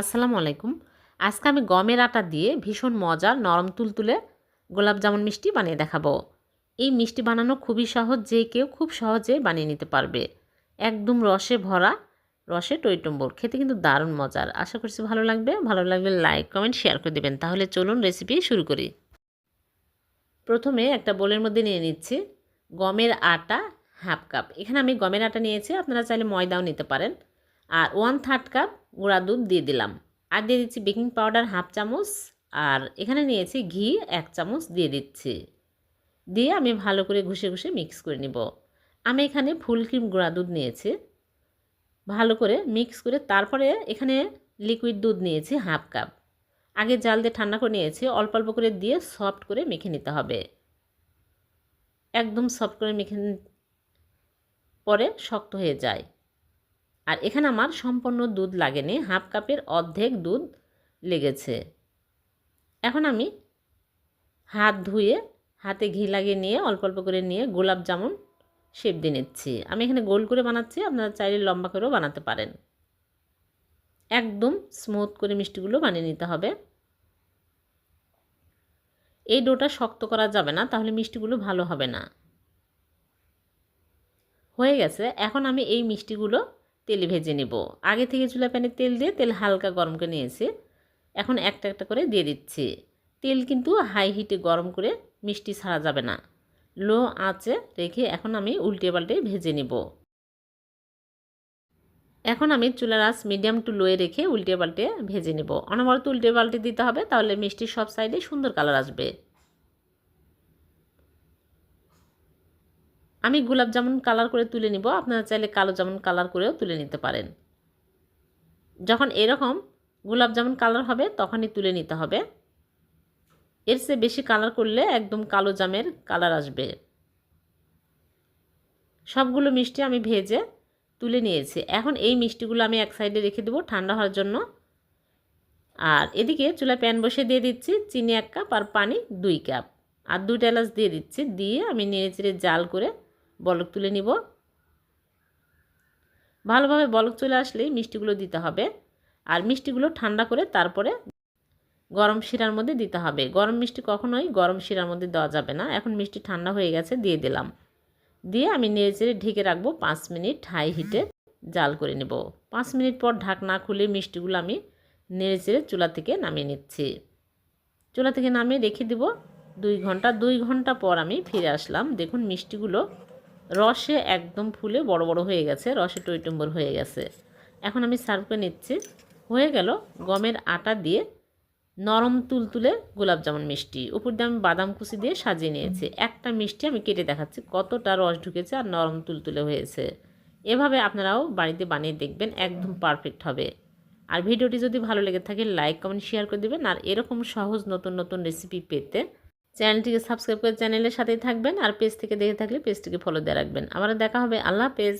আসসালামু আলাইকুম। আজকে আমি গমের আটা দিয়ে ভীষণ মজার নরম তুলতুলে গোলাপ জামুন মিষ্টি বানিয়ে দেখাবো। এই মিষ্টি বানানো খুবই সহজ, যে কেউ খুব সহজে বানিয়ে নিতে পারবে। একদম রসে ভরা, রসে টইটম্বর। খেতে কিন্তু দারুণ মজার। আশা করছি ভালো লাগবে। ভালো লাগলে লাইক, কমেন্ট, শেয়ার করে দেবেন। তাহলে চলুন রেসিপি শুরু করি। প্রথমে একটা বোলের মধ্যে নিয়ে নিচ্ছি গমের আটা হাফ কাপ। এখানে আমি গমের আটা নিয়েছি। আপনারা চাইলে ময়দাও নিতে পারেন। আর ওয়ান থার্ড কাপ গুঁড়া দুধ দিয়ে দিলাম। আর দিয়ে দিচ্ছি বেকিং পাউডার হাফ চামচ, আর এখানে নিয়েছি ঘি এক চামচ দিয়ে দিচ্ছি। দিয়ে আমি ভালো করে ঘষে ঘষে মিক্স করে নিব। আমি এখানে ফুল ক্রিম গুঁড়া দুধ নিয়েছি। ভালো করে মিক্স করে তারপরে এখানে লিকুইড দুধ নিয়েছি হাফ কাপ আগে জাল দিয়ে ঠান্ডা করে নিয়েছি, অল্প অল্প করে দিয়ে সফট করে মেখে নিতে হবে। একদম সফট করে মেখে পরে শক্ত হয়ে যায়। আর এখানে আমার সম্পূর্ণ দুধ লাগেনি, হাফ কাপের অর্ধেক দুধ লেগেছে। এখন আমি হাত ধুয়ে, হাতে ঘি লাগিয়ে নিয়ে, অল্প অল্প করে নিয়ে গোলাপ জামুন শেপ দিয়ে নিচ্ছি। আমি এখানে গোল করে বানাচ্ছি, আপনারা চাইলে লম্বা করেও বানাতে পারেন। একদম স্মুথ করে মিষ্টিগুলো বানিয়ে নিতে হবে। এই ডোটা শক্ত করা যাবে না, তাহলে মিষ্টিগুলো ভালো হবে না। হয়ে গেছে, এখন আমি এই মিষ্টিগুলো তেলে ভেজে নেব। আগে থেকে চুলা প্যানে তেল দিয়ে তেল হালকা গরম করে নিয়েছি। এখন একটা একটা করে দিয়ে দিচ্ছি। তেল কিন্তু হাই হিটে গরম করে মিষ্টি ছাড়া যাবে না। লো আঁচে রেখে এখন আমি উল্টে পাল্টে ভেজে নেব। এখন আমি চুলার আঁচ মিডিয়াম টু লোয়ে রেখে উল্টে পাল্টে ভেজে নেব। অনবরত উল্টে পাল্টে দিতে হবে, তাহলে মিষ্টির সব সাইডে সুন্দর কালার আসবে। আমি গোলাপ জামুন কালার করে তুলে নিব। আপনারা চাইলে কালো জামুন কালার করেও তুলে নিতে পারেন। যখন এরকম গোলাপ জামুন কালার হবে, তখনই তুলে নিতে হবে। এর চেয়ে বেশি কালার করলে একদম কালো জামের কালার আসবে। সবগুলো মিষ্টি আমি ভেজে তুলে নিয়েছি। এখন এই মিষ্টিগুলো আমি এক সাইডে রেখে দেবো ঠান্ডা হওয়ার জন্য। আর এদিকে চুলা প্যান বসে দিয়ে দিচ্ছি চিনি এক কাপ আর পানি দুই কাপ আর দুইটা এলাচ দিয়ে দিচ্ছি। দিয়ে আমি নেড়ে চেড়ে জাল করে বলক তুলে নিব। ভালোভাবে বলক চলে আসলেই মিষ্টিগুলো দিতে হবে। আর মিষ্টিগুলো ঠান্ডা করে তারপরে গরম শিরার মধ্যে দিতে হবে। গরম মিষ্টি কখনোই গরম শিরার মধ্যে দেওয়া যাবে না। এখন মিষ্টি ঠান্ডা হয়ে গেছে, দিয়ে দিলাম। দিয়ে আমি নেড়ে চেড়ে ঢেকে রাখব পাঁচ মিনিট হাই হিটে জাল করে নেব। পাঁচ মিনিট পর ঢাকনা খুলে মিষ্টিগুলো আমি নেড়ে চেড়ে চুলা থেকে নামিয়ে নিচ্ছি। চুলা থেকে নামিয়ে রেখে দিব দুই ঘণ্টা। দুই ঘণ্টা পর আমি ফিরে আসলাম। দেখুন মিষ্টিগুলো রসে একদম ফুলে বড় বড় হয়ে গেছে, রসে টইটম্বর হয়ে গেছে। এখন আমি সার্ভ করে নিচ্ছি। হয়ে গেল গমের আটা দিয়ে নরম তুলতুলে গোলাপ জামুন মিষ্টি। উপর দিয়ে আমি বাদাম কুচি দিয়ে সাজিয়ে নিয়েছি। একটা মিষ্টি আমি কেটে দেখাচ্ছি, কতটা রস ঢুকেছে আর নরম তুলতুলে হয়েছে। এভাবে আপনারাও বাড়িতে বানিয়ে দেখবেন, একদম পারফেক্ট হবে। আর ভিডিওটি যদি ভালো লেগে থাকে লাইক কমেন্ট শেয়ার করে দেবেন। আর এরকম সহজ নতুন নতুন রেসিপি পেতে চ্যানেলটিকে সাবস্ক্রাইব করে চ্যানেলের সাথেই থাকবেন আর পেজ থেকে দেখে থাকলে পেজটিকে ফলো দিয়ে রাখবেন। আবার দেখা হবে। আল্লাহ হাফেজ।